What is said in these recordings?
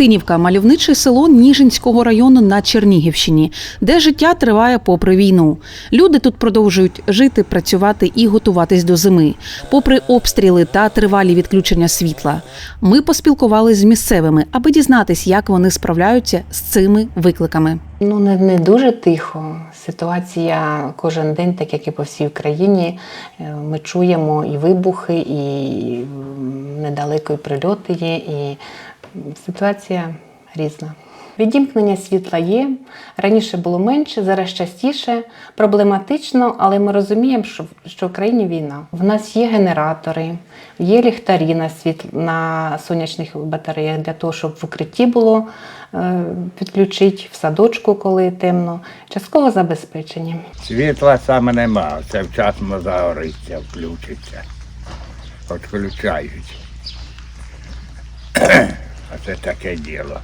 Хотинівка мальовниче село Ніжинського району на Чернігівщині, де життя триває попри війну. Люди тут продовжують жити, працювати і готуватись до зими, попри обстріли та тривалі відключення світла. Ми поспілкувалися з місцевими, аби дізнатись, як вони справляються з цими викликами. Ну, не, не дуже тихо. Ситуація кожен день, так як і по всій Україні. Е, Ми чуємо і вибухи, і недалеко і прильоти є, і ситуація різна. Відімкнення світла є. Раніше було менше, зараз частіше, проблематично, але ми розуміємо, що, що в країні війна. В нас є генератори, є ліхтарі на світ на сонячних батареях для того, щоб в укритті було е, підключити в садочку, коли темно. Частково забезпечені. Світла саме нема, це вчасно загориться, включиться. Відключають. А це таке діло.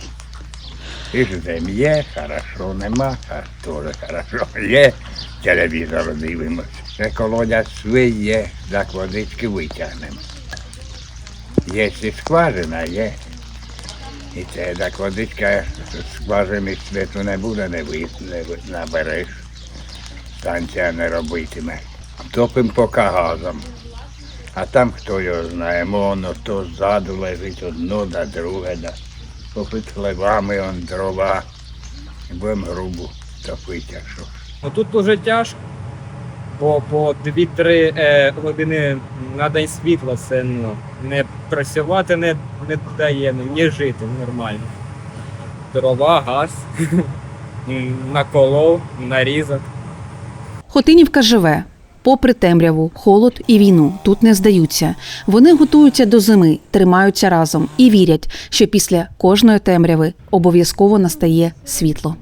І ж зим є, хорошо, нема, а теж хорошо. Є, телевізор дивимось. Ще колодязь свій є, так водички витягнемо. Є і скважина, є. І це так водичка скважини світу не буде, не, ви, не набереш. Станція не робитиме. Топим поки газом. А там хто його знає, воно то ззаду лежить одно да друге, да. попит хлебами он дрова. І будемо грубо топити, а що. Ну тут дуже тяжко, бо по 2-3 е, години на день світла це ну, не працювати не, не дає, ну, ні жити нормально. Дрова, газ, наколов, нарізок. Хотинівка живе. Попри темряву, холод і війну тут не здаються. Вони готуються до зими, тримаються разом і вірять, що після кожної темряви обов'язково настає світло.